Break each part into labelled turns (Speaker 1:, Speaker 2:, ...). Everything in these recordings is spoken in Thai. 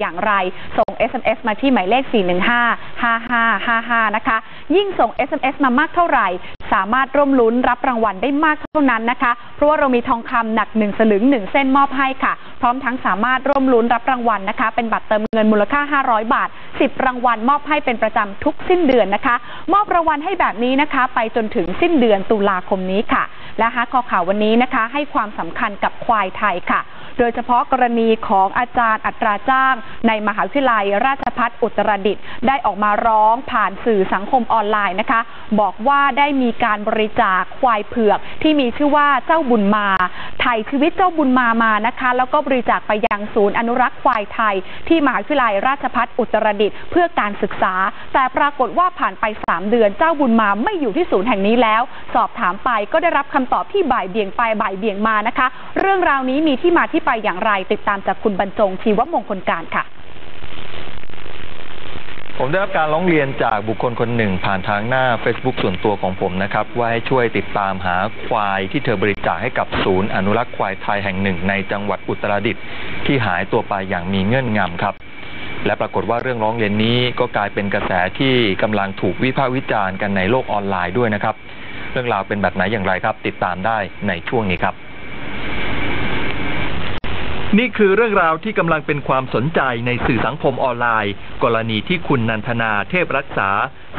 Speaker 1: อย่างไร ส่ง SMS มาที่หมายเลข 4155555 นะคะ ยิ่งส่ง SMS มามากเท่าไหร่ สามารถร่วมลุ้นรับรางวัลได้มากเท่านั้นนะคะ เพราะว่าเรามีทองคำหนัก 1 สลึง 1 เส้นมอบให้ค่ะ พร้อมทั้งสามารถร่วมลุ้นรับรางวัลนะคะ เป็นบัตรเติมเงินมูลค่า 500 บาท 10 รางวัลมอบให้เป็นประจำทุกสิ้นเดือนนะคะ มอบรางวัลให้แบบนี้นะคะ ไปจนถึงสิ้นเดือนตุลาคมนี้ค่ะ และฮักคอข่าววันนี้นะคะ ให้ความสำคัญกับควายไทยค่ะ โดยเฉพาะกรณีของอาจารย์อัตราจ้าง ในมหาวิทยาลัยราชพัฒอุตรดิตถ์ได้ออกมาร้องผ่านสื่อสังคมออนไลน์นะคะ บอกว่าได้มีการบริจาคควายเผือก ที่มีชื่อว่าเจ้าบุญมาไถ่ชีวิตเจ้าบุญมามานะคะ แล้วก็บริจาคไปยังศูนย์อนุรักษ์ควายไทย ที่มหาวิทยาลัยราชพัฒอุตรดิตถ์เพื่อการศึกษา แต่ปรากฏว่าผ่านไป 3 เดือนเจ้าบุญมาไม่อยู่ที่ศูนย์แห่งนี้แล้ว สอบถามไปก็ได้รับคำตอบที่บ่ายเบี่ยงไปบ่ายเบี่ยงมานะคะ เรื่องราวนี้มีที่มาที่ไปอย่างไร ติดตามจากคุณบรรจงชีวมงคลการค่ะ
Speaker 2: ผมได้รับการร้องเรียนจากบุคคลคนหนึ่ง ผ่านทางหน้า Facebook ส่วนตัวของผมนะครับ ว่าให้ช่วยติดตามหาควายที่เธอบริจาคให้กับศูนย์อนุรักษ์ควายไทยแห่งหนึ่ง ในจังหวัดอุตรดิตถ์ที่หายตัวไปอย่างมีเงื่อนงำครับ และปรากฏว่าเรื่องร้องเรียนนี้ก็กลายเป็นกระแสที่กำลังถูกวิพากษ์วิจารณ์กันในโลกออนไลน์ด้วยนะครับ เรื่องราวเป็นแบบไหนอย่างไรครับ ติดตามได้ในช่วงนี้ครับ นี่คือเรื่องราวที่กำลังเป็นความสนใจในสื่อสังคมออนไลน์ กรณีที่คุณนันทนาเทพรักษา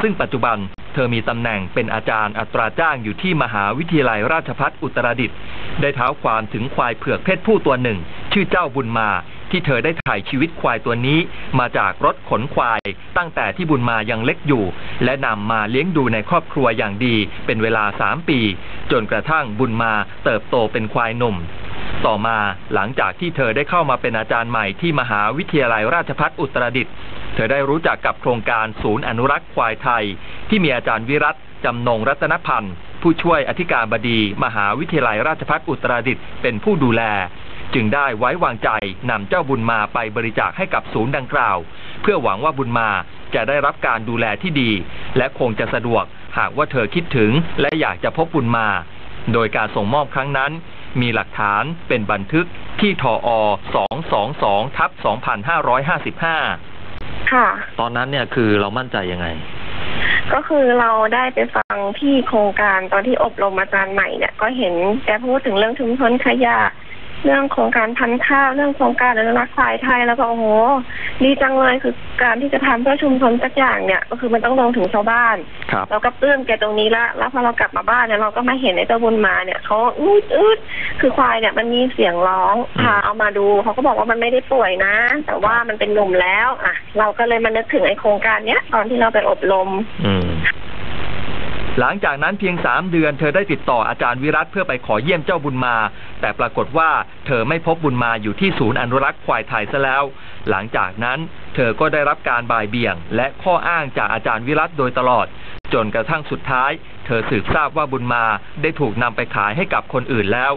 Speaker 2: ซึ่งปัจจุบันเธอมีตำแหน่งเป็นอาจารย์อัตราจ้างอยู่ที่มหาวิทยาลัยราชภัฏอุตรดิตถ์ได้เท้าความถึงควายเผือกเพศผู้ตัวหนึ่ง ชื่อเจ้าบุญมา ที่เธอได้ถ่ายชีวิตควายตัวนี้ มาจากรถขนควาย ตั้งแต่ที่บุญมายังเล็กอยู่ และนำมาเลี้ยงดูในครอบครัวอย่างดี เป็นเวลาสามปี จนกระทั่งบุญมาเติบโตเป็นควายหนุ่ม ต่อมาหลังจากที่เธอได้เข้ามาเป็นอาจารย์ใหม่ที่มหาวิทยาลัยราชภัฏอุตรดิตถ์เธอได้รู้จักกับโครงการศูนย์อนุรักษ์ควายไทย ที่มีอาจารย์วิรัตจำนงรัตนพันธ์ผู้ช่วยอธิการบดี มหาวิทยาลัยราชภัฏอุตรดิตถ์เป็นผู้ดูแล จึงได้ไว้วางใจนำเจ้าบุญมาไปบริจาคให้กับศูนย์ดังกล่าว เพื่อหวังว่าบุญมาจะได้รับการดูแลที่ดี และคงจะสะดวกหากว่าเธอคิดถึงและอยากจะพบบุญมา โดยการส่งมอบครั้งนั้น มีหลักฐานเป็นบันทึกที่ทอ222ทับ2555
Speaker 3: ค่ะ
Speaker 2: ตอนนั้นเนี่ยคือเรามั่นใจยังไง
Speaker 3: ก็คือเราได้ไปฟังที่โครงการตอนที่อบรมอาจารย์ใหม่เนี่ย ก็เห็นแกพูดถึงเรื่องชุมชนขยะ เรื่องโครงการพันธุ์ข้าวเรื่องโครงการอนุรักษ์ควายไทยแล้วก็โอ้โหดีจังเลยคือการที่จะทำเพื่อชุมชนสักอย่างเนี่ย ก็คือมันต้องลงถึงชาวบ้าน
Speaker 2: ครับ
Speaker 3: เราก็ปลื้มแกตรงนี้ละแล้วพอเรากลับมาบ้านเนี่ยเราก็มาเห็นไอ้เจ้าบุญมาเนี่ยเขาอืดอืดคือควายเนี่ยมันมีเสียงร้อง
Speaker 2: อืม
Speaker 3: พาเอามาดูเขาก็บอกว่ามันไม่ได้ป่วยนะ แต่ว่ามันเป็นหนุ่มแล้ว อะ เราก็เลยมานึกถึงไอ้โครงการเนี้ยตอนที่เราไปอบรม
Speaker 2: อืม หลังจากนั้นเพียงสามเดือนเธอได้ติดต่ออาจารย์วิรัตเพื่อไปขอเยี่ยมเจ้าบุญมา แต่ปรากฏว่าเธอไม่พบบุญมาอยู่ที่ศูนย์อนุรักษ์ควายไทยซะแล้ว หลังจากนั้นเธอก็ได้รับการบ่ายเบี่ยง และข้ออ้างจากอาจารย์วิรัตโดยตลอด จนกระทั่งสุดท้าย เธอสืบทราบว่าบุญมาได้ถูกนำไปขายให้กับคนอื่นแล้ว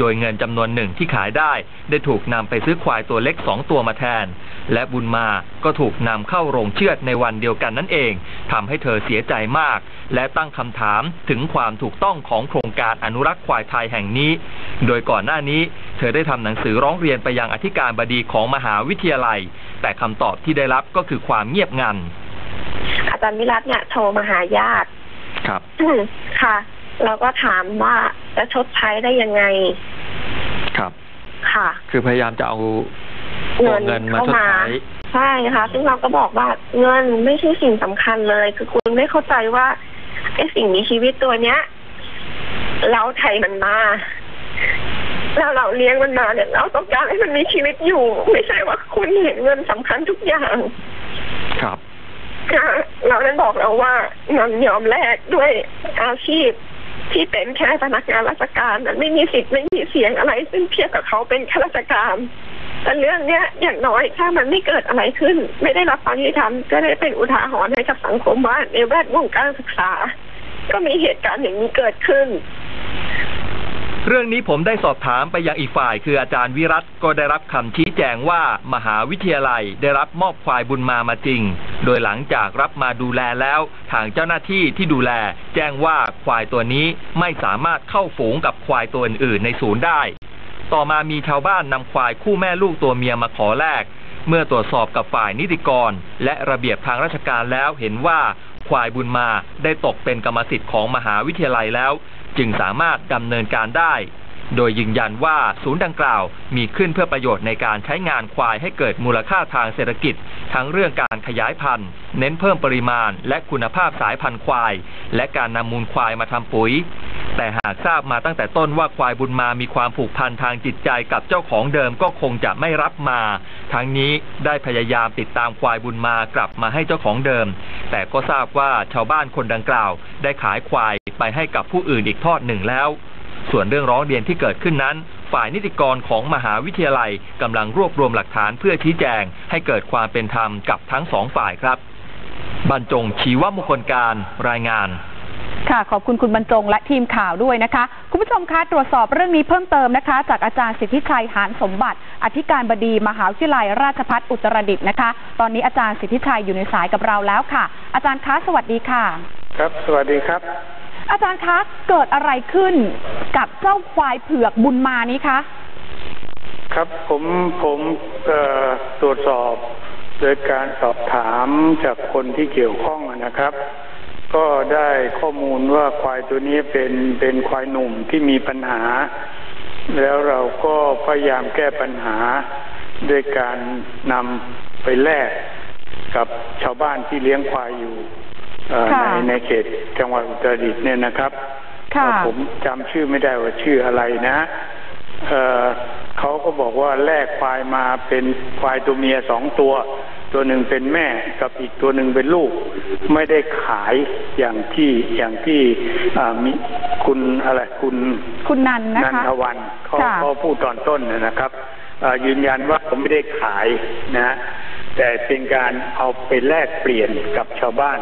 Speaker 2: โดยเงินจำนวนหนึ่งที่ขายได้ ได้ถูกนำไปซื้อควายตัวเล็กสองตัวมาแทน และบุญมาก็ถูกนำเข้าโรงเชือดในวันเดียวกันนั่นเองทำให้เธอเสียใจมาก และตั้งคำถามถึงความถูกต้องของโครงการอนุรักษ์ควายไทยแห่งนี้ โดยก่อนหน้านี้ เธอได้ทำหนังสือร้องเรียนไปยังอธิการบดีของมหาวิทยาลัย แต่คำตอบที่ได้รับก็คือความเงียบงัน
Speaker 3: อาจารย์วิรัตเนี่ยโทรมาหาญาติ
Speaker 2: ครับ
Speaker 3: ค่ะ เราก็ถามว่าจะชดใช้ได้ยังไง
Speaker 2: ครับ
Speaker 3: ค่ะ
Speaker 2: คือพยายามจะเอาตัวเงินมาชดใช้
Speaker 3: ใช่ค่ะ ซึ่งเราก็บอกว่าเงินไม่ใช่สิ่งสำคัญเลย คือคุณไม่เข้าใจว่าไอ้สิ่งมีชีวิตตัวเนี้ย เราไทยมันมาแล้วเราเลี้ยงมันมาเนี่ยเราต้องการให้มันมีชีวิตอยู่ ไม่ใช่ว่าคุณเห็นเงินสำคัญทุกอย่าง
Speaker 2: ครับ
Speaker 3: ค่ะ เรานั้นบอกเราว่าเงินยอมแลกด้วยอาชีพที่เป็นแค่พนักงานราชการนั้นไม่มีสิทธิ์ไม่มีเสียงอะไร ซึ่งเทียบกับเขาเป็นข้าราชการแต่เรื่องเนี้ยอย่างน้อยถ้ามันไม่เกิดอะไรขึ้น ไม่ได้รับความยุติธรรมก็ได้เป็นอุทาหรณ์ให้กับสังคมว่าในแวดวงการศึกษา ก็มีเหตุการณ์อย่างนี้เกิดขึ้น
Speaker 2: เรื่องนี้ผมได้สอบถามไปยังอีกฝ่าย คืออาจารย์วิรัตก็ได้รับคำชี้แจงว่ามหาวิทยาลัยได้รับมอบควายบุญมามาจริง โดยหลังจากรับมาดูแลแล้ว ทางเจ้าหน้าที่ที่ดูแล แจ้งว่าควายตัวนี้ไม่สามารถเข้าฝูงกับควายตัวอื่นในศูนย์ได้ ต่อมามีชาวบ้านนำควายคู่แม่ลูกตัวเมียมาขอแลกเมื่อตรวจสอบกับฝ่ายนิติกร และระเบียบทางราชการแล้วเห็นว่าควายบุญมาได้ตกเป็นกรรมสิทธิ์ของมหาวิทยาลัยแล้ว จึงสามารถดำเนินการได้ โดยยืนยันว่าศูนย์ดังกล่าว มีขึ้นเพื่อประโยชน์ในการใช้งานควายให้เกิดมูลค่าทางเศรษฐกิจ ทั้งเรื่องการขยายพันธุ์ เน้นเพิ่มปริมาณ และคุณภาพสายพันธุ์ควาย และการนำมูลควายมาทำปุ๋ย แต่หากทราบมาตั้งแต่ต้นว่าควายบุญมามีความผูกพันทางจิตใจกับเจ้าของเดิมก็คงจะไม่รับมา ทั้งนี้ได้พยายามติดตามควายบุญมากลับมาให้เจ้าของเดิม แต่ก็ทราบว่าชาวบ้านคนดังกล่าว ได้ขายควายไปให้กับผู้อื่นอีกทอดหนึ่งแล้ว ส่วนเรื่องร้องเรียนที่เกิดขึ้นนั้น ฝ่ายนิติกรของมหาวิทยาลัยกำลังรวบรวมหลักฐานเพื่อชี้แจง ให้เกิดความเป็นธรรมกับทั้งสองฝ่ายครับ บรรจงชีวมงคลการรายงาน
Speaker 1: ค่ะขอบคุณคุณบรรจงและทีมข่าวด้วยนะคะ คุณผู้ชมคะตรวจสอบเรื่องนี้เพิ่มเติมนะคะ จากอาจารย์สิทธิชัยหานสมบัติ อธิการบดีมหาวิทยาลัยราชภัฏอุตรดิตถ์นะคะ ตอนนี้อาจารย์สิทธิชัยอยู่ในสายกับเราแล้วค่ะ อาจารย์คะสวัสดีค่ะ
Speaker 4: ครับ สวัสดีครับ
Speaker 1: อาจารย์คะ เกิดอะไรขึ้นกับเจ้าควายเผือกบุญมานี้คะ
Speaker 4: ครับผมผมตรวจสอบโดยการสอบถามจากคนที่เกี่ยวข้องนะครับ ก็ได้ข้อมูลว่าควายตัวนี้เป็นเป็นควายหนุ่มที่มีปัญหา แล้วเราก็พยายามแก้ปัญหาด้วยการนำไปแลกกับชาวบ้านที่เลี้ยงควายอยู่ ในในเขตจังหวัดอุตรดิตถ์เนี่ยนะครับ
Speaker 1: ค่ะ
Speaker 4: ผมจำชื่อไม่ได้ว่าชื่ออะไรนะเอ่อเขาก็บอกว่าแลกควายมาเป็นควายตัวเมียสองตัว ตัวหนึ่งเป็นแม่กับอีกตัวหนึ่งเป็นลูก ไม่ได้ขายอย่างที่อย่างที่อ่ามีคุณอะไรคุณ
Speaker 1: คุณนันนะ
Speaker 4: นัน
Speaker 1: คะ
Speaker 4: ทวันเขา
Speaker 1: ค่ะ
Speaker 4: เขาพูดตอนต้นนะนะครับเอ่อยืนยันว่าผมไม่ได้ขายนะฮะ แต่เป็นการเอาไปแลกเปลี่ยนกับชาวบ้าน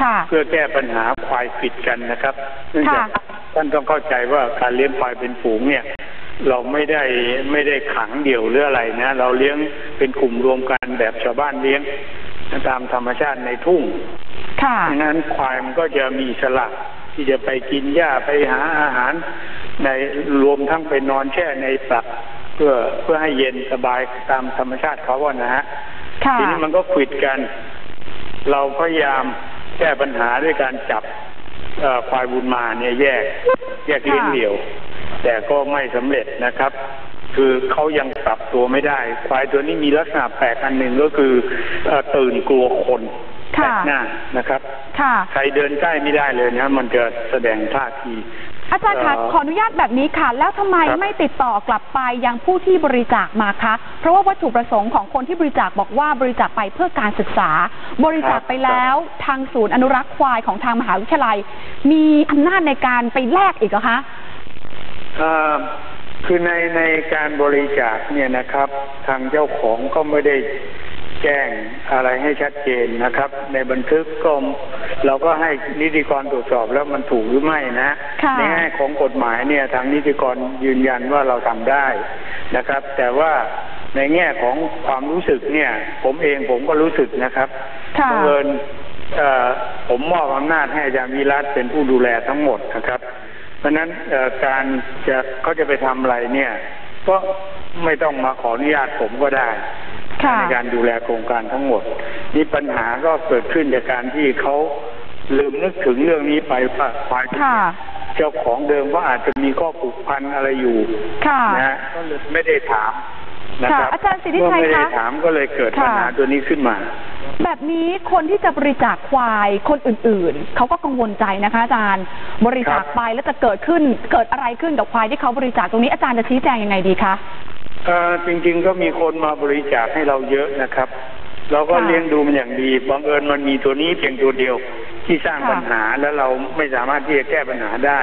Speaker 1: ค่ะ
Speaker 4: เพื่อแก้ปัญหาควายผิดกันนะครับเนื่องจาก
Speaker 1: ค่ะ
Speaker 4: ท่านต้องเข้าใจว่าการเลี้ยงควายเป็นฝูงเนี่ย เราไม่ได้ไม่ได้ขังเดี่ยวหรืออะไรนะ เราเลี้ยงเป็นกลุ่มรวมกันแบบชาวบ้านเลี้ยงตามธรรมชาติในทุ่ง
Speaker 1: ค่ะ
Speaker 4: ดังนั้นควายมันก็จะมีอิสละที่จะไปกินหญ้าไปหาอาหาร ในรวมทั้งไปนอนแช่ในฝักเพื่อเพื่อให้เย็นสบายตามธรรมชาติเขาอะนะฮะ
Speaker 1: ค่ะ
Speaker 4: ทีนี้มันก็ขวิดกัน เราพยายามแก้ปัญหาด้วยการจับเอ่อควายบุญมาเนี่ยแยก แยกเลี้ยง
Speaker 1: ค่ะ
Speaker 4: เดี่ยว แต่ก็ไม่สำเร็จนะครับ คือเขายังปรับตัวไม่ได้ ควายตัวนี้มีลักษณะแปลกอันหนึ่งก็คือเอ่อตื่นกลัวคนแปล
Speaker 1: ค่ะ
Speaker 4: กหน้านะครับ
Speaker 1: ค่ะ
Speaker 4: ใครเดินใกล้ไม่ได้เลยนะมันจะแสดงท่าที
Speaker 1: อาจารย์คะ
Speaker 4: เอ่อ
Speaker 1: ขออนุญาตแบบนี้ค่ะ แล้วทำไม
Speaker 4: ครับ
Speaker 1: ไม่ติดต่อกลับไปยังผู้ที่บริจาคมาคะ เพราะว่าวัตถุประสงค์ของคนที่บริจาคบอกว่าบริจาคไปเพื่อการศึกษา บริจาคไปแล้วทางศูนย์อนุรักษ์ควายของทางมหาวิทยาลัย มีอำนาจในการไปแลกอีกเหรอคะ
Speaker 4: เอ่อคือในในการบริจาคเนี่ยนะครับ ทางเจ้าของก็ไม่ได้ แจ้งอะไรให้ชัดเจนนะครับ ในบันทึกก็เราก็ให้นิติกรตรวจสอบแล้วมันถูกหรือไม่นะ
Speaker 1: ค่ะ
Speaker 4: ในแง่ของกฎหมายเนี่ยทางนิติกรยืนยันว่าเราทำได้นะครับ แต่ว่าในแง่ของความรู้สึกเนี่ย ผมเองผมก็รู้สึกนะครับ
Speaker 1: ค่ะ
Speaker 4: บังเอิญเอ่อผมมอบอำนาจให้อาจารย์วิรัตเป็นผู้ดูแลทั้งหมดนะครับ เพราะฉะนั้นเอ่อการจะเขาจะไปทำอะไรเนี่ย ก็ไม่ต้องมาขออนุญาตผมก็ได้
Speaker 1: ค่ะ
Speaker 4: ในการดูแลโครงการทั้งหมด นี่ปัญหาก็เกิดขึ้นจากการที่เขาลืมนึกถึงเรื่องนี้ไปว่าควาย
Speaker 1: ค่ะ
Speaker 4: เจ้าของเดิมว่าอาจจะมีข้อผูกพันอะไรอยู่
Speaker 1: ค่ะ
Speaker 4: นะฮะก็เลยไม่ได้ถามนะครับ
Speaker 1: ค่ะอาจารย์สิทธิ
Speaker 4: เมื่อ
Speaker 1: ชัย
Speaker 4: ไม่ได้
Speaker 1: คะ
Speaker 4: ถามก็เลยเกิดปัญหา
Speaker 1: ค่ะ
Speaker 4: ตัวนี้ขึ้นมา
Speaker 1: แบบนี้คนที่จะบริจาคควายคนอื่นๆ เขาก็กังวลใจนะคะ อาจารย์ บริจาคไปแล้วจะเกิดขึ้นเกิดอะไรขึ้นกับควายที่เขาบริจาคตรงนี้อาจารย์จะชี้แจงยังไงดีคะ
Speaker 4: เอ่อ จริง ๆ ก็มีคนมาบริจาคให้เราเยอะนะครับ เราก็
Speaker 1: ค่ะ
Speaker 4: เลี้ยงดูมันอย่างดีบังเอิญมันมีตัวนี้เพียงตัวเดียวที่สร้าง
Speaker 1: ค่ะ
Speaker 4: ปัญหาแล้วเราไม่สามารถที่จะแก้ปัญหาได้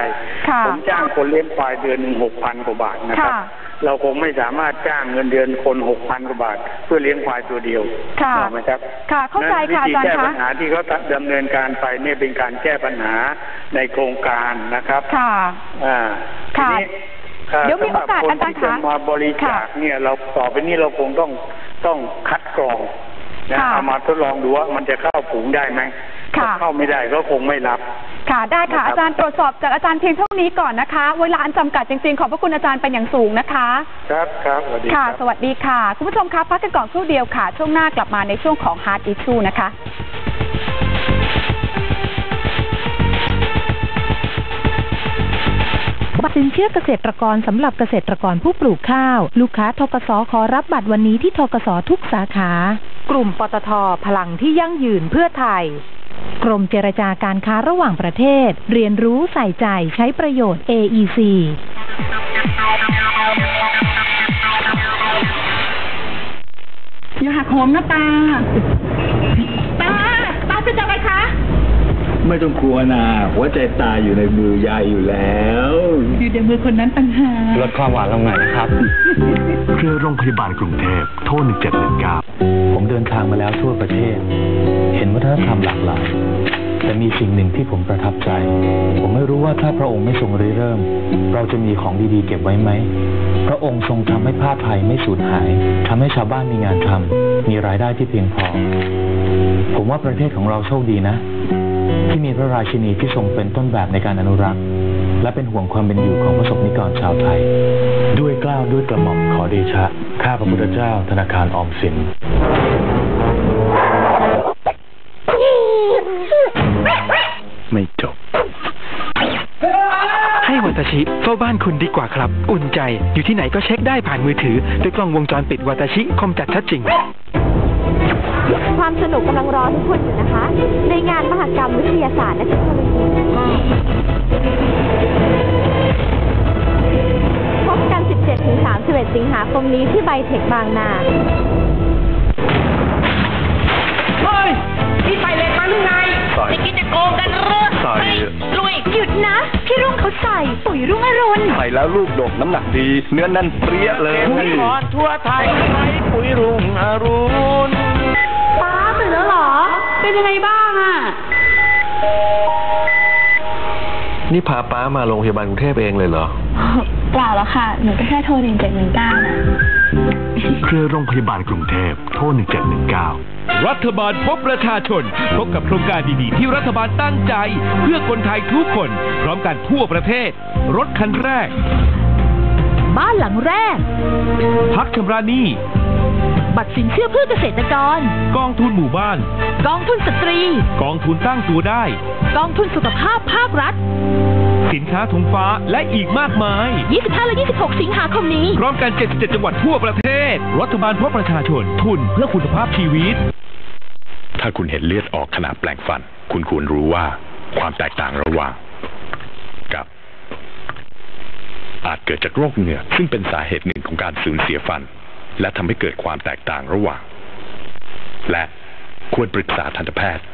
Speaker 1: ค่ะ
Speaker 4: ผมจ้างคนเลี้ยงควายเดือนหนึ่งหกพันกว่าบาทนะครับ
Speaker 1: ค่ะ
Speaker 4: เราคงไม่สามารถจ้างเงินเดือนคนหกพันกว่าบาท เพื่อเลี้ยงควายตัวเดียว
Speaker 1: ค่ะ
Speaker 4: ถูกไหมครับ
Speaker 1: ค่ะเข้าใจค่ะ
Speaker 4: นั้นวิธี
Speaker 1: อาจารย์
Speaker 4: แก้
Speaker 1: คะ
Speaker 4: ปัญหาที่เขาดำเนินการไปเนี่ยเป็นการแก้ปัญหาในโครงการนะครับ
Speaker 1: ค่ะ
Speaker 4: อ่า
Speaker 1: ค่ะ
Speaker 4: ทีนี้อ่อ
Speaker 1: เดี๋ยวมีโอกาส
Speaker 4: สำหรับคน
Speaker 1: อาจารย์
Speaker 4: ที่จะ
Speaker 1: คะ
Speaker 4: มาบริจาคเนี่ยเราต่อไปนี้เราคงต้องต้องคัดกรองนะ
Speaker 1: ค่ะ
Speaker 4: เอามาทดลองดูว่ามันจะเข้าฝูงได้ไหม
Speaker 1: ค่ะ
Speaker 4: เข้าไม่ได้ก็คงไม่รับ
Speaker 1: ค่ะได้ค่ะ
Speaker 4: นะครับ
Speaker 1: อาจารย์ตรวจสอบจากอาจารย์เพียงเท่านี้ก่อนนะคะ เวลาอันจำกัดจริงๆ ขอบพระคุณอาจารย์เป็นอย่างสูงนะคะ
Speaker 4: ครับครับสวัสดีค
Speaker 1: ค่ะ
Speaker 4: รับ
Speaker 1: สวัสดีค่ะ คุณผู้ชมคะพักกันก่อนครู่เดียวค่ะ ช่วงหน้ากลับมาในช่วงของ Hard Issue นะคะ
Speaker 5: บัตรสินเชื่อเกษตรกรสำหรับเกษตรกรผู้ปลูกข้าว ลูกค้าทกสขอรับบัตรวันนี้ที่ทกสทุกสาขา กลุ่มปตทพลังที่ยั่งยืนเพื่อไทยกรมเจรจาการค้าระหว่างประเทศ เรียนรู้ใส่ใจใช้ประโยชน์ AEC
Speaker 1: อย่าหักโหมนะตา ไม่
Speaker 6: ต้องกลัวนะหัวใจตายอยู่ในมือยายอยู่แล้ว
Speaker 1: อยู่ในมือคนนั้นต่างหาก
Speaker 7: ลดความหวานลงหน่อยนะครับ
Speaker 8: เครือโรงพยาบาลกรุงเทพโทร1719
Speaker 7: ผมเดินทางมาแล้วทั่วประเทศ เห็นวัฒนธรรมหลากหลายแต่มีสิ่งหนึ่งที่ผมประทับใจ ผมไม่รู้ว่าถ้าพระองค์ไม่ทรงริเริ่ม เราจะมีของดีๆเก็บไว้ไหม พระองค์ทรงทำให้ผ้าไทยไม่สูญหายทำให้ชาวบ้านมีงานทำมีรายได้ที่เพียงพอ ผมว่าประเทศของเราโชคดีนะ ที่มีพระราชินีที่ทรงเป็นต้นแบบในการอนุรักษ์ และเป็นห่วงความเป็นอยู่ของประสบนิกรชาวไทย ด้วยกล้าวด้วยกระหม่อมขอเดชะ ข้าพระพุทธเจ้าธนาคารออมสิน
Speaker 8: ไม่จบ
Speaker 9: ให้วัตชิเฝ้าบ้านคุณดีกว่าครับ อุ่นใจอยู่ที่ไหนก็เช็คได้ผ่านมือถือด้วยกล้องวงจรปิดวัตชิคมจัดชัดจริง
Speaker 10: ความสนุกกำลังรอทุกคนอยู่นะคะ ในงานมหกรรมวิทยาศาสตร์และเทคโนโลยีพบกัน 17-31 สิงหาคมนี้ที่ไบเทคบางนา
Speaker 11: เฮ้ยนี่ใส่เหล็กมาหรือไง
Speaker 8: ใส่
Speaker 11: ไม่คิดจะโกงกันเหรอ
Speaker 8: ใส่
Speaker 11: เฮ้ยลุย
Speaker 10: หยุดนะ พี่รุ่งเขาใส่ปุ๋ยรุ่งอรุณ
Speaker 8: ใส่แล้วลูกดกน้ำหนักดี เนื้อแน่นเปรี้ยเลย
Speaker 11: ปุ๋ยพรทั่วไทยใช้ปุ๋ยรุ่งอรุณ
Speaker 10: เป็นยังไงบ้างอะ
Speaker 8: นี่พาป้ามาโรงพยาบาลกรุงเทพเองเลยเหรอ
Speaker 10: เปล่าแล้วค่ะ หนูก็แค่โทรหนึ่งเจ็ดหนึ่งเก้านะ
Speaker 8: เครือโรงพยาบาลกรุงเทพ โทร 1719
Speaker 12: รัฐบาลพบประชาชน พบกับโครงการดีๆ ที่รัฐบาลตั้งใจ เพื่อคนไทยทุกคน พร้อมกันทั่วประเทศ รถคันแรก
Speaker 5: บ้านหลังแรก
Speaker 12: พักชำระหนี้
Speaker 5: บัตรสินเชื่อเพื่อเกษตรกร
Speaker 12: กองทุนหมู่บ้าน
Speaker 5: กองทุนสตรี
Speaker 12: กองทุนตั้งตัวได้
Speaker 5: กองทุนสุขภาพภาครัฐ
Speaker 12: สินค้าธงฟ้าและอีกมากมาย
Speaker 5: 25 และ 26 สิงหาคมนี้
Speaker 12: พร้อมกัน 77 จังหวัดทั่วประเทศ รัฐบาลพบประชาชน ทุนเพื่อคุณภาพชีวิต
Speaker 8: ถ้าคุณเห็นเลือดออกขณะแปลงฟัน คุณควรรู้ว่าความแตกต่างระหว่างกับ อาจเกิดจากโรคเหงือกซึ่งเป็นสาเหตุหนึ่งของการสูญเสียฟัน และทำให้เกิดความแตกต่างระหว่าง และควรปรึกษาทันตแพทย์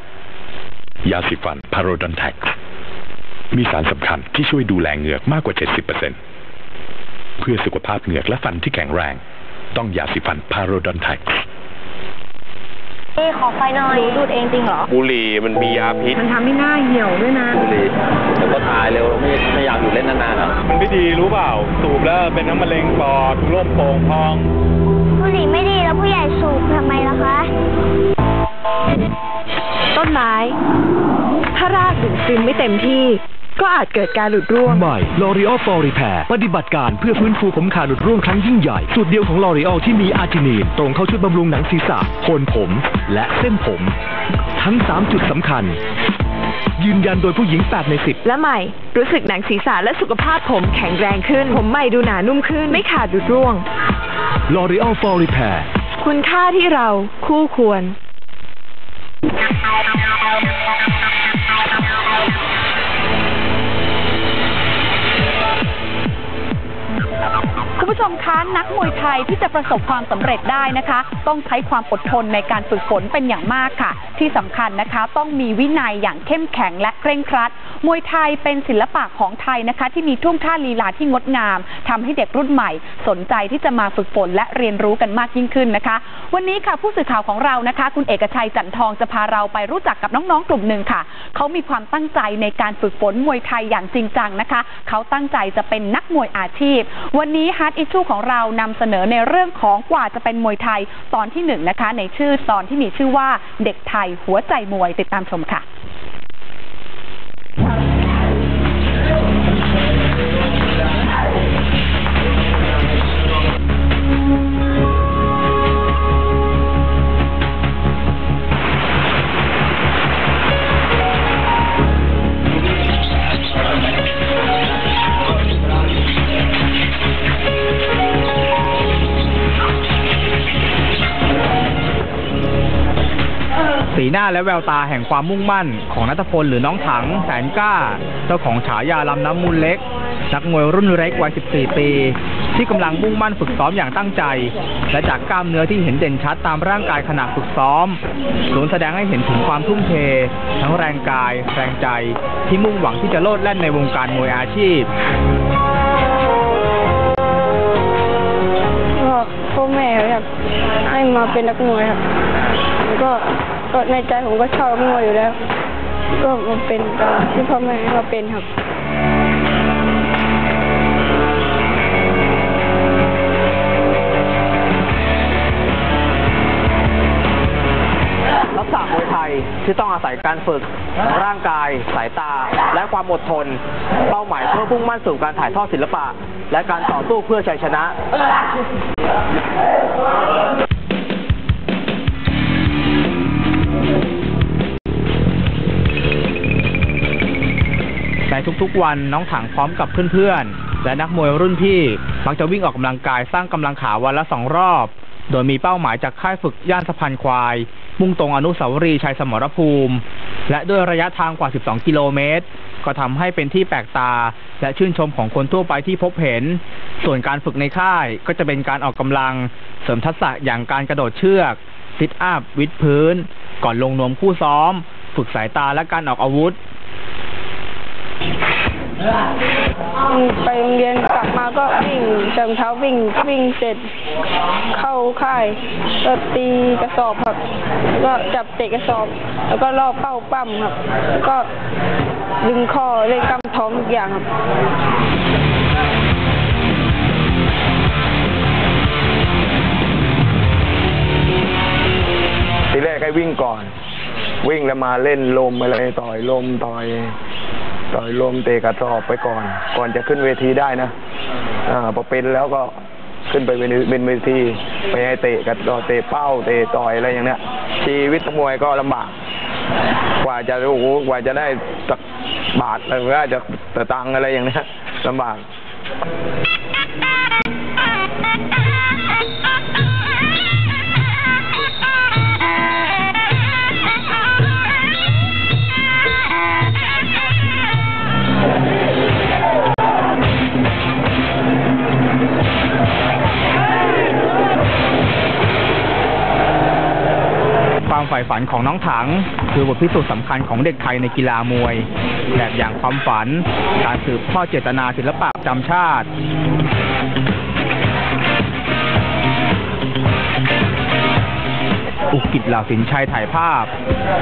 Speaker 8: ยาสีฟันพาโรดอนแทกมีสารสำคัญที่ช่วยดูแลเหงือกมากกว่า 70%เพื่อสุขภาพเหงือกและฟันที่แข็งแรง ต้องยาสีฟันพาโรดอนแทก
Speaker 10: นี่ขอไฟหน่อยหนูดูดเองจริงเหรอ
Speaker 7: บุหรี่มันมียาพิษ
Speaker 10: มันทำให้หน้าเหี่ยวด้วยนะ
Speaker 7: บุหรี่แล้วก็ตายเร็วไม่ไม่อยากอยู่เล่นนานๆหรอ
Speaker 4: มันไม่ดีรู้เปล่า สูบแล้วเป็นทั้งมะเร็งปอดโรคโป่งพอง
Speaker 10: บุหรี่ไม่ดีแล้วผู้ใหญ่สูบทำไมล่ะคะ ต้นไม้ ถ้ารากดูดซึมไม่เต็มที่ ก็อาจเกิดการหลุดร่วง
Speaker 12: ใหม่ L'Oreal For Repair ปฏิบัติการเพื่อฟื้นฟูผมขาดหลุดร่วงครั้งยิ่งใหญ่ สูตรเดียวของ L'Oreal ที่มีอาร์จินีน ตรงเข้าช่วยบำรุงหนังศีรษะโคนผม และเส้นผม ทั้ง 3 จุดสำคัญ ยืนยันโดยผู้หญิง8ใน10
Speaker 10: และใหม่ รู้สึกหนังศีรษะและสุขภาพผมแข็งแรงขึ้น ผมใหม่ดูหนานุ่มขึ้น ไม่ขาดหลุดร่วง
Speaker 12: L'Oreal For Repair
Speaker 10: คุณค่าที่เราคู่ควร
Speaker 1: ผู้ชมคะนักมวยไทยที่จะประสบความสำเร็จได้นะคะ ต้องใช้ความอดทนในการฝึกฝนเป็นอย่างมากค่ะ ที่สำคัญนะคะ ต้องมีวินัยอย่างเข้มแข็งและเคร่งครัด มวยไทยเป็นศิลปะของไทยนะคะ ที่มีท่วงท่าลีลาที่งดงามทำให้เด็กรุ่นใหม่ สนใจที่จะมาฝึกฝนและเรียนรู้กันมากยิ่งขึ้นนะคะ วันนี้ค่ะผู้สื่อข่าวของเรานะคะ คุณเอกชัยจันทองจะพาเราไปรู้จักกับน้องๆกลุ่มหนึ่งค่ะเขามีความตั้งใจในการฝึกฝนมวยไทยอย่างจริงจังนะคะเขาตั้งใจจะเป็นนักมวยอาชีพ วันนี้ Hard อิชชูของเรานำเสนอในเรื่องของกว่าจะเป็นมวยไทยตอนที่หนึ่งนะคะ ในชื่อตอนที่มีชื่อว่าเด็กไทยหัวใจมวยติดตามชมค่ะ
Speaker 13: และแววตาแห่งความมุ่งมั่นของนัทพลหรือน้องถังแสนกล้า เจ้าของฉายาลำน้ำมูลเล็ก นักมวยรุ่นเล็กวัย 14 ปี ที่กำลังมุ่งมั่นฝึกซ้อมอย่างตั้งใจ และจากกล้ามเนื้อที่เห็นเด่นชัดตามร่างกายขณะฝึกซ้อมล้วนแสดงให้เห็นถึงความทุ่มเท ทั้งแรงกาย แรงใจ ที่มุ่งหวังที่จะโลดแล่นในวงการมวยอาชีพ
Speaker 14: ก็พ่อแม่อยากให้มาเป็นนักมวยครับก็ ก็ในใจผมก็ชอบกมวยอยู่แล้ว ก็มาเป็นตามที่พ่อแม่ให้มาเป็นครับ
Speaker 15: ทักษะมวยไทยที่ต้องอาศัยการฝึกร่างกาย สายตา และความอดทน เป้าหมายเพื่อพุ่งมั่นสู่การถ่ายทอดศิลปะ และการต่อสู้เพื่อชัยชนะ
Speaker 13: ทุกๆ วันน้องถังพร้อมกับเพื่อนๆ และนักมวยรุ่นพี่มักจะวิ่งออกกำลังกายสร้างกำลังขาวันละสองรอบ โดยมีเป้าหมายจากค่ายฝึกย่านสะพานควาย มุ่งตรงอนุสาวรีย์ชัยสมรภูมิ และด้วยระยะทางกว่า 12 กิโลเมตร ก็ทำให้เป็นที่แปลกตา และชื่นชมของคนทั่วไปที่พบเห็น ส่วนการฝึกในค่ายก็จะเป็นการออกกำลังเสริมทักษะอย่างการกระโดดเชือกซิทอัพวิดพื้น ก่อนลงนวมคู่ซ้อม ฝึกสายตาและการออกอาวุธ
Speaker 14: ไปโรงเรียนกลับมาก็วิ่งเติมเท้าวิ่งวิ่งเสร็จเข้าค่ายก็ตีกระสอบครับ แล้วก็จับเตะกระสอบ แล้วก็ล่อเป้าปั้มครับ แล้วก็ดึงข้อเล่นกล้ามท้องทุกอย่างครับ
Speaker 16: ทีแรกให้วิ่งก่อน วิ่งแล้วมาเล่นลมอะไรต่อยลมต่อย ต่อยลมเตะกระสอบไปก่อน ก่อนจะขึ้นเวทีได้นะอ่าพอเป็นแล้วก็ขึ้นไปเป็นเป็นเวทีไปให้เตะกระสอบเตะเป้าเตะต่อยอะไรอย่างเนี้ย ชีวิตมวยก็ลำบาก กว่าจะโอ้โหกว่าจะได้สักบาทหรือว่าจะตะตังอะไรอย่างเนี้ยลำบาก
Speaker 13: ความใฝ่ฝันของน้องถัง คือบทพิสูจน์สำคัญของเด็กไทยในกีฬามวย แบบอย่างความฝัน การสืบทอดเจตนาศิลปะจำชาติอุกิจเหล่าสินชัยถ่ายภาพ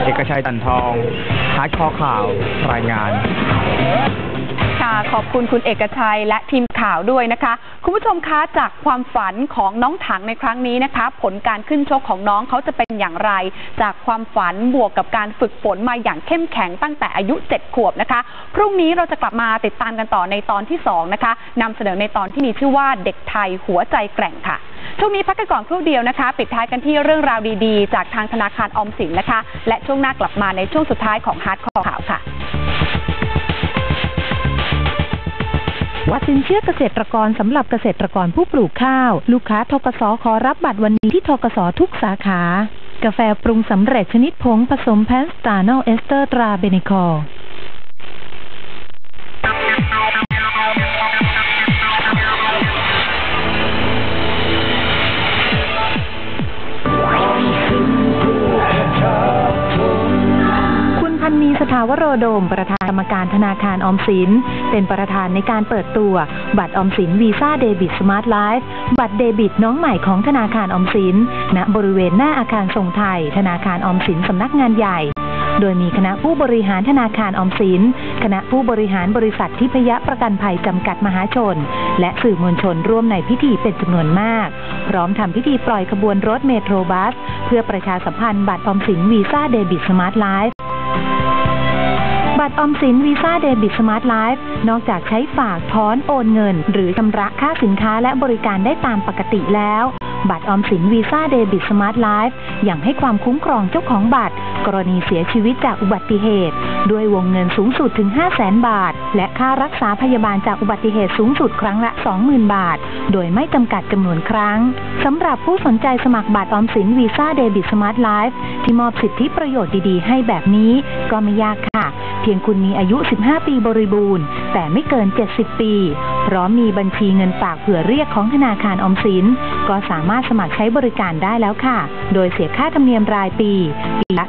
Speaker 13: เอกชัยตันทองฮาร์ดคอข่าว รายงาน
Speaker 1: ขอบคุณคุณเอกชัยและทีมข่าวด้วยนะคะ คุณผู้ชมคะจากความฝันของน้องถังในครั้งนี้นะคะ ผลการขึ้นชกของน้องเขาจะเป็นอย่างไร จากความฝันบวกกับการฝึกฝนมาอย่างเข้มแข็งตั้งแต่อายุ 7 ขวบนะคะ พรุ่งนี้เราจะกลับมาติดตามกันต่อในตอนที่ 2 นะคะนำเสนอในตอนที่มีชื่อว่าเด็กไทยหัวใจแกร่งค่ะช่วงนี้พักกันก่อนครู่เดียวนะคะ ปิดท้ายกันที่เรื่องราวดีๆ จากทางธนาคารออมสินนะคะ และช่วงหน้ากลับมาในช่วงสุดท้ายของฮาร์ดคอร์ข่าวค่ะ
Speaker 5: วัดสินเชื่อเกษตรกรสำหรับเกษตรกรผู้ปลูกข้าว ลูกค้าทกสขอรับบัตรวันนี้ที่ทกสทุกสาขา กาแฟปรุงสำเร็จชนิดผงผสมแพนสตาร์นลเอสเตอร์ตราเบเนคอ พันนีสภาวโรโดม ประธานกรรมการธนาคารออมสิน เป็นประธานในการเปิดตัว บัตรออมสินวีซ่าเดบิตสมาร์ทไลฟ์บัตรเดบิตน้องใหม่ของธนาคารออมสิน ณ บริเวณหน้าอาคารทรงไทย ธนาคารออมสินสำนักงานใหญ่ โดยมีคณะผู้บริหารธนาคารออมสิน คณะผู้บริหารบริษัททิพยประกันภัยจำกัดมหาชน และสื่อมวลชนร่วมในพิธีเป็นจำนวนมาก พร้อมทำพิธีปล่อยขบวนรถเมโทรบัส เพื่อประชาสัมพันธ์บัตรออมสินวีซ่าเดบิตสมาร์ทไลฟ์ บัตรออมสินวีซ่าเดบิตสมาร์ทไลฟ์นอกจากใช้ฝากถอนโอนเงิน หรือชำระค่าสินค้าและบริการได้ตามปกติแล้ว บัตรออมสินวีซ่าเดบิตสมาร์ทไลฟ์ยังให้ความคุ้มครองเจ้าของบัตร กรณีเสียชีวิตจากอุบัติเหตุ ด้วยวงเงินสูงสุดถึง 5 0 0แสนบาท และค่ารักษาพยาบาลจากอุบัติเหตุสูงสุดครั้งละ 20,000 บาท โดยไม่จำกัดจำนวนครั้งสำหรับผู้สนใจสมัครบัตรออมสินวีซ่าเดบิตสมาร์ทไลฟ์ที่มอบสิทธิประโยชน์ดีๆ ให้แบบนี้ก็ไม่ยากค่ะ เพียงคุณมีอายุ 15 ปีบริบูรณ์ แต่ไม่เกิน 70 ปี พร้อมมีบัญชีเงินฝากเผื่อเรียกของธนาคารออมสิน ก็สามารถสมัครใช้บริการได้แล้วค่ะ โดยเสียค่าธรรมเนียมรายปี ปีละ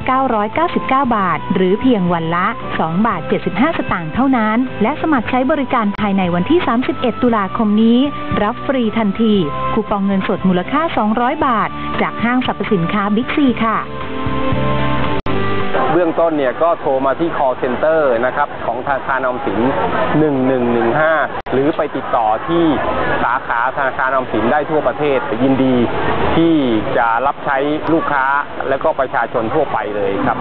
Speaker 5: 999 บาท หรือเพียงวันละ 2 บาท 75 สตางค์เท่านั้น และสมัครใช้บริการภายในวันที่ 31 ตุลาคมนี้ รับฟรีทันที คูปองเงินสดมูลค่า 200 บาท จากห้างสรรพสินค้าบิ๊กซีค่ะ
Speaker 17: เบื้องต้นเนี่ยก็โทรมาที่ call center นะครับของธนาคารออมสิน 1115 หรือไปติดต่อที่สาขาธนาคารออมสินได้ทั่วประเทศยินดีที่จะรับใช้ลูกค้าและก็ประชาชนทั่วไปเลยครับ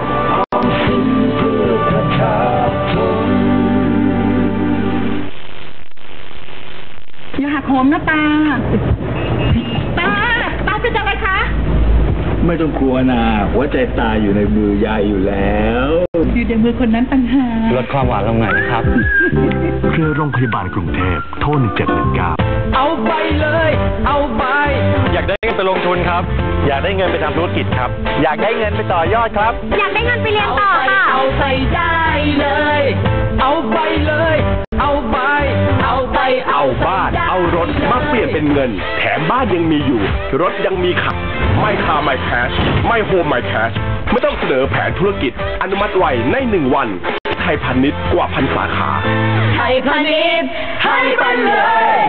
Speaker 1: อย่าหักโหมนะตา ไม่
Speaker 6: ต้องกลัวนะหัวใจตายอยู่ในมือยายอยู่แล้ว
Speaker 1: อยู่ในมือคนนั้นต่างหาก
Speaker 7: ลดความหวานลงหน่อยนะครับ
Speaker 12: เครือโรงพยาบาลกรุงเทพโทร1719
Speaker 11: เอาไปเลย เอาไป
Speaker 2: อยากได้เงินไปลงทุนครับ อยากได้เงินไปทำธุรกิจครับ อยากได้เงินไปต่อยอดครับ
Speaker 10: อยากได้เงินไปเรียนต่อค่ะ
Speaker 11: เอาไปได้เลย เอาไปเลย เอาไปเอาไป
Speaker 8: เอาบ้าน เอารถมาเปลี่ยนเป็นเงิน แถมบ้านยังมีอยู่ รถยังมีขับ ไม่คาไม่แคชไม่โฮมไม่แคชไม่ต้องเสนอแผนธุรกิจ อนุมัติไวในหนึ่งวัน ไทยพันนิดกว่าพันสาขา
Speaker 11: ไทยพาณิชย์ให้ไปเลย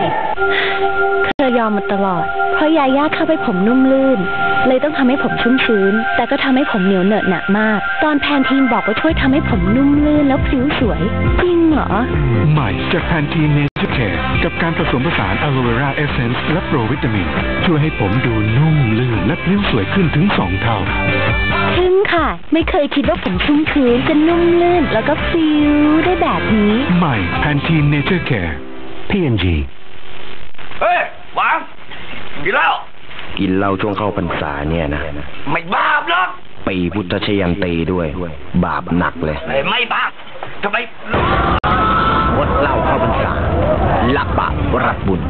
Speaker 10: ยยอมมาตลอด เพราะยาย่าเข้าไปผมนุ่มลื่น เลยต้องทำให้ผมชุ่มชื้น แต่ก็ทำให้ผมเหนียวเหนอะหนักมาก ตอนแพนทีนบอกว่าช่วยทำให้ผมนุ่มลื่นแล้วผิวสวย จริงเหรอ
Speaker 9: ใหม่จากแพนทีเนเจอร์แคร์กับการผสมผสานอะโลเวราเอเซนส์และโปรวิตามิน ช่วยให้ผมดูนุ่มลื่นและผิวสวยขึ้นถึง2เท่า
Speaker 10: ถึงค่ะ ไม่เคยคิดว่าผมชุ่มชื้นจะนุ่มลื่น แล้วก็ฟิวได้แบบนี้
Speaker 9: ใหม่แพนทีเนเจอร์แคร์
Speaker 12: P&G
Speaker 11: เฮ้ยหวังกินเหล้า
Speaker 18: กินเหล้าช่วงเข้าพรรษาเนี่ยนะ
Speaker 11: ไม่บาปหรอก
Speaker 18: ปีพุทธชยันตีด้วย บาปหนักเลย
Speaker 11: เฮ้ยไม่บาปทำไม
Speaker 18: งดเหล้าเข้าพรรษาละบาปรับบุญ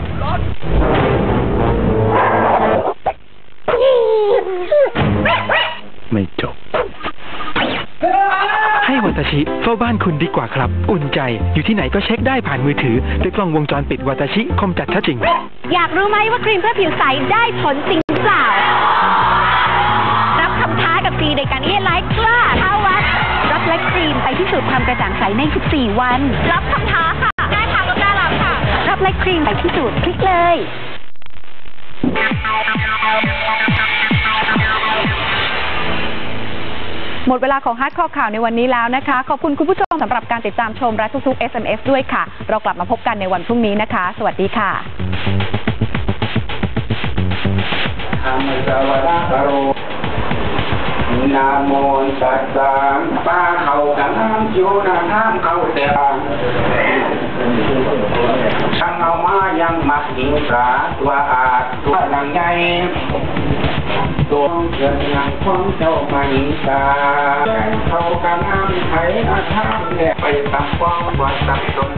Speaker 18: ไม่จบ
Speaker 9: ให้วัตชิเฝ้าบ้านคุณดีกว่าครับ อุ่นใจอยู่ที่ไหนก็เช็คได้ผ่านมือถือด้วยกล้องวงจรปิดวัตชิคมจัดชัดจริง
Speaker 10: อยากรู้ไหมว่าครีมเพื่อผิวใสได้ผลจริงหรือเปล่า รับคำท้ากับซีในการเรียนไลฟ์กล้าท้าวัดรับเล็กครีมไปพิสูจน์ความกระจ่างใสใน 14 วัน รับคำท้าค่ะได้ค่ะลดได้รับค่ะ รับเล็กครีมไปพิสูจน์คลิกเลย
Speaker 1: หมดเวลาของฮาร์ดคอร์ข่าวในวันนี้แล้วนะคะ ขอบคุณคุณผู้ชมสำหรับการติดตามชมและทุกๆ SMS ด้วยค่ะ เรากลับมาพบกันในวันพรุ่งนี้นะคะ สวัสดีค่ะ
Speaker 19: ธรรมสวนาคโรนะโมตัสสะป้าเขากับน้ำจูน้ำน้ำเขาเตียช่างเอามายังมักหิงสาตัวอาจตัวนังใหญ่ตัวเกิดยังความเจ้ามาหิงสาเขากับน้ำไทยอาธรรมเนี่ยไปตามความวัดตักตน